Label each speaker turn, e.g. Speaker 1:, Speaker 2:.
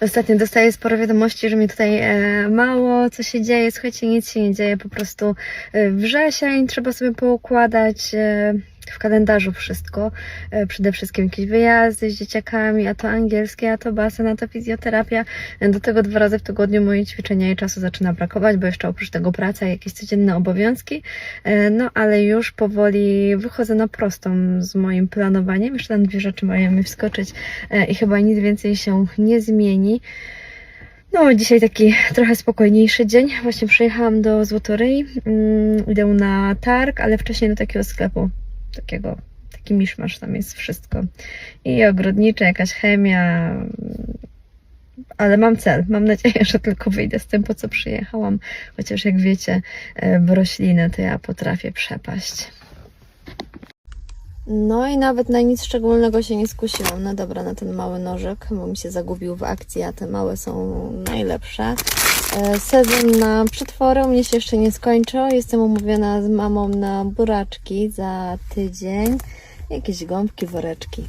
Speaker 1: Ostatnio dostaję sporo wiadomości, że mi tutaj e, mało co się dzieje. Słuchajcie, nic się nie dzieje, po prostu e, wrzesień, trzeba sobie poukładać e, w kalendarzu wszystko. E, przede wszystkim jakieś wyjazdy z dzieciakami, a to angielskie, a to basen, a to fizjoterapia. E, Do tego dwa razy w tygodniu moje ćwiczenia i czasu zaczyna brakować, bo jeszcze oprócz tego praca jakieś codzienne obowiązki. E, No ale już powoli wychodzę na prostą z moim planowaniem. Jeszcze tam dwie rzeczy mają mi wskoczyć i chyba nic więcej się nie zmieni. No, dzisiaj taki trochę spokojniejszy dzień. Właśnie przyjechałam do Złotoryi. Mm, idę na targ, ale wcześniej do takiego sklepu. Takiego, taki miszmasz, tam jest wszystko. I ogrodnicze, jakaś chemia. Ale mam cel. Mam nadzieję, że tylko wyjdę z tym, po co przyjechałam. Chociaż jak wiecie, e, rośliny to ja potrafię przepaść. No i nawet na nic szczególnego się nie skusiłam. No dobra, na ten mały nożyk, bo mi się zagubił w akcji, a te małe są najlepsze. E, Sezon na przetwory u mnie się jeszcze nie skończył. Jestem umówiona z mamą na buraczki za tydzień. Jakieś gąbki, woreczki.